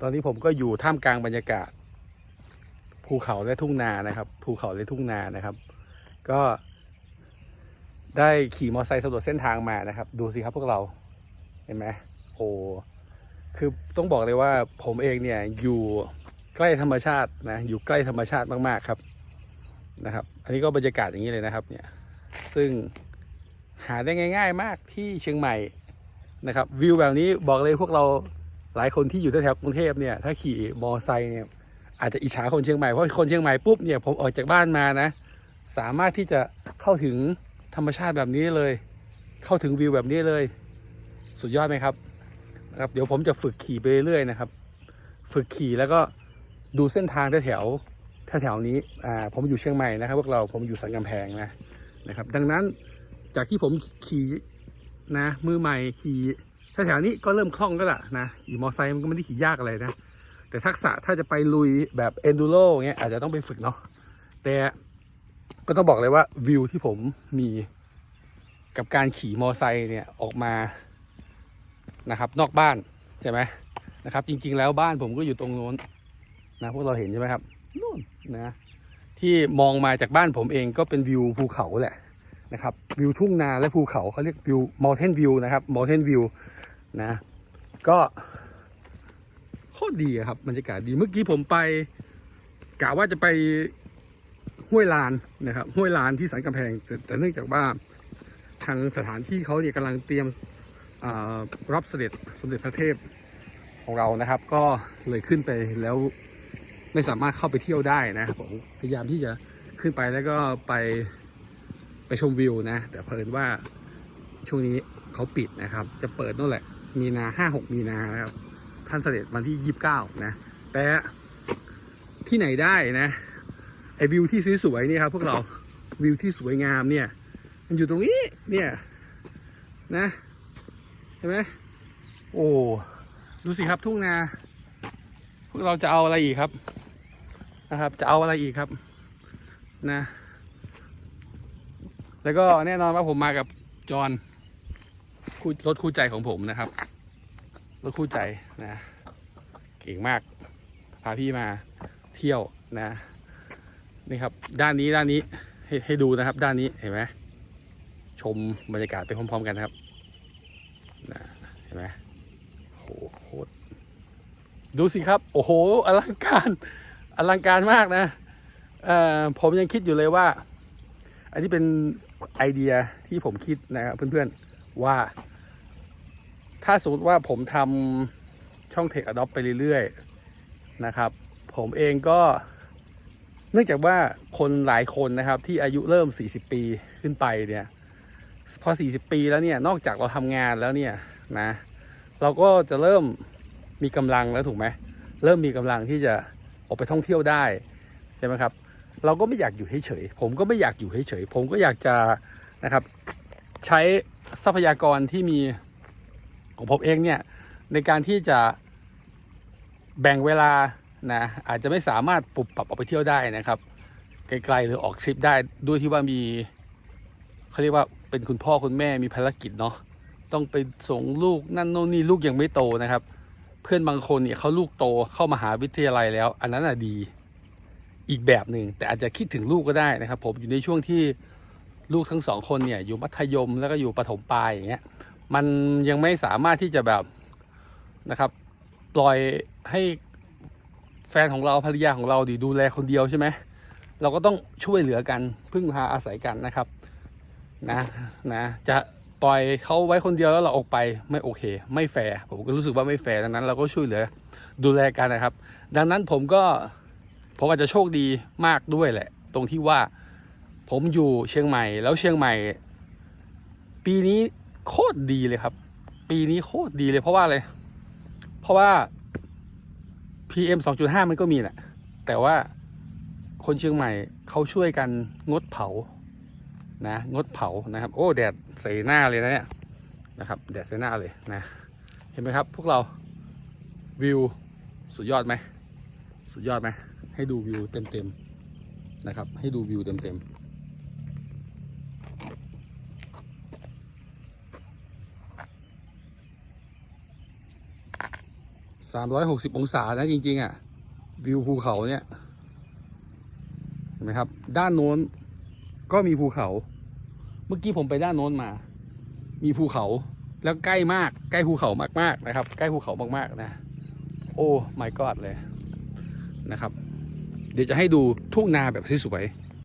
ตอนนี้ผมก็อยู่ท่ามกลางบรรยากาศ ภูเขาและทุ่งนานะครับ ภูเขาและทุ่งนานะครับ ก็ได้ขี่มอเตอร์ไซค์สำรวจเส้นทางมานะครับ ดูสิครับพวกเราเห็นไหมโอ้คือต้องบอกเลยว่าผมเองเนี่ยอยู่ใกล้ธรรมชาตินะอยู่ใกล้ธรรมชาติมากๆครับนะครับ อันนี้ก็บรรยากาศอย่างนี้เลยนะครับเนี่ยซึ่งหาได้ง่าย ๆ มากที่เชียงใหม่นะครับ วิวแบบนี้บอกเลยพวกเรา หลายคนที่อยู่แถวกรุงเทพเนี่ยถ้าขี่มอไซค์เนี่ยอาจจะอิจฉาคนเชียงใหม่เพราะคนเชียงใหม่ปุ๊บเนี่ยผมออกจากบ้านมานะ สามารถที่จะเข้าถึงธรรมชาติแบบนี้เลย เข้าถึงวิวแบบนี้เลย สุดยอดไหมครับนะครับ เดี๋ยวผมจะฝึกขี่ไปเรื่อยๆนะครับ ฝึกขี่แล้วก็ดูเส้นทางแถวแถวนี้อ่าผมอยู่เชียงใหม่นะครับพวกเราผมอยู่สันกำแพงนะนะครับ ดังนั้นจากที่ผมขี่นะมือใหม่ขี่ ถ้าแถวนี้ก็เริ่มคล่องก็ละนะขี่มอไซค์มันก็ไม่ได้ขี่ยากอะไรนะ แต่ทักษะถ้าจะไปลุยแบบเอนดูโรเงี้ยอาจจะต้องไปฝึกเนาะแต่ก็ต้องบอกเลยว่าวิวที่ผมมีกับการขี่มอไซค์เนี่ยออกมานะครับ นอกบ้านใช่ไหมนะครับ จริง ๆ แล้วบ้านผมก็อยู่ตรงโน้นนะพวกเราเห็นใช่ไหมครับนู่นนะที่มองมาจากบ้านผมเองก็เป็นวิวภูเขาแหละนะครับวิวทุ่งนาและภูเขาเขาเรียกวิว mountain view นะครับ mountain view นะ ก็โคตรดีครับบรรยากาศดีเมื่อกี้ผมไปกะว่าจะไปห้วยลานนะครับห้วยลานที่สันกำแพงแต่แต่เนื่องจากว่าทางสถานที่เขาเนี่ยกำลังเตรียมรับเสด็จสมเด็จพระเทพของเรานะครับ ก็เลยขึ้นไปแล้วไม่สามารถเข้าไปเที่ยวได้นะผมพยายามที่จะขึ้นไปแล้วก็ไปไปชมวิวนะ แต่เพิ่นว่าช่วงนี้เขาปิดนะครับ จะเปิดนั่นแหละ มีนาห้าหกมีนานะครับ ท่านเสด็จวันที่ยี่สิบเก้านะ แต่ที่ไหนได้นะไอวิวที่สวยๆนี่ครับพวกเราวิวที่สวยงามเนี่ย มันอยู่ตรงนี้เนี่ยนะเห็นไหมโอ้ดูสิครับทุ่งนา พวกเราจะเอาอะไรอีกครับนะครับ จะเอาอะไรอีกครับนะ แล้วก็แน่นอนว่าผมมากับจอห์น คู่รถคู่ใจของผมนะครับ รถคู่ใจนะ เก่งมาก พาพี่มาเที่ยวนะ นี่ครับ ด้านนี้ด้านนี้ให้ให้ดูนะครับ ด้านนี้เห็นไหมชมบรรยากาศไปพร้อม ๆ กันนะครับนะเห็นไหมโหโคตรดูสิครับ โอ้โห อลังการอลังการมากนะเอ่อผมยังคิดอยู่เลยว่า อันนี้เป็นไอเดียที่ผมคิดนะครับเพื่อนๆ ว่า ถ้าสมมติว่าผมทำช่อง Tech Adopt ไปเรื่อยๆนะครับ ผมเองก็เนื่องจากว่าคนหลายคนนะครับที่อายุเริ่ม 40 ปีขึ้นไปเนี่ยพอ 40 ปีแล้วเนี่ยนอกจากเราทำงานแล้วเนี่ยนะเราก็จะเริ่มมีกำลังแล้วถูกไหมเริ่มมีกำลังที่จะออกไปท่องเที่ยวได้ใช่ไหมครับเราก็ไม่อยากอยู่เฉยๆผมก็ไม่อยากอยู่เฉยๆผมก็อยากจะนะครับใช้ ทรัพยากรที่มีของผมเองเนี่ยในการที่จะแบ่งเวลานะอาจจะไม่สามารถปรับปรับออกไปเที่ยวได้นะครับไกลๆหรือออกทริปได้ด้วยที่ว่ามีเขาเรียกว่าเป็นคุณพ่อคุณแม่มีภารกิจเนาะต้องไปส่งลูกนั่นโน่นนี่ลูกยังไม่โตนะครับ เพื่อนบางคนเนี่ยเขาลูกโตเข้ามหาวิทยาลัยแล้ว อันนั้นอะดีอีกแบบหนึ่งแต่อาจจะคิดถึงลูกก็ได้นะครับ ผมอยู่ในช่วงที่ ลูกทั้งสองคนเนี่ยอยู่มัธยมแล้วก็อยู่ประถมปลายอย่างเงี้ยมันยังไม่สามารถที่จะแบบนะครับ ปล่อยให้แฟนของเราภรรยาของเราดีดูแลคนเดียวใช่ไหมเราก็ต้องช่วยเหลือกันพึ่งพาอาศัยกันนะครับนะนะจะปล่อยเขาไว้คนเดียวแล้วเราออกไปไม่โอเค ไม่แฟร์ผมก็รู้สึกว่าไม่แฟร์ดังนั้น เราก็ช่วยเหลือดูแลกันนะครับ ดังนั้นผมก็ผมอาจจะโชคดีมากด้วยแหละ ตรงที่ว่า ผมอยู่เชียงใหม่ แล้วเชียงใหม่ ปีนี้โคตรดีเลยครับ ปีนี้โคตรดีเลยเพราะว่าอะไร เพราะว่า PM 2.5 มันก็มีแหละ แต่ว่าคนเชียงใหม่เขาช่วยกันงดเผานะงดเผานะครับ โอ้แดดใส่หน้าเลยนะเนี่ยนะครับแดดใส่หน้าเลยนะ เห็นไหมครับ พวกเราวิวสุดยอดไหมสุดยอดไหมให้ดูวิวเต็มๆนะครับ ให้ดูวิวเต็มๆ สามร้อยหกสิบองศานะจริง ๆ อะ วิวภูเขาเนี่ย เห็นไหมครับ ด้านโน้นก็มีภูเขา เมื่อกี้ผมไปด้านโน้นมา มีภูเขาแล้วใกล้มาก ใกล้ภูเขามากๆนะครับ ใกล้ภูเขามากๆนะ โอ้ my god เลยนะครับ เดี๋ยวจะให้ดูทุ่งนาแบบสวยๆ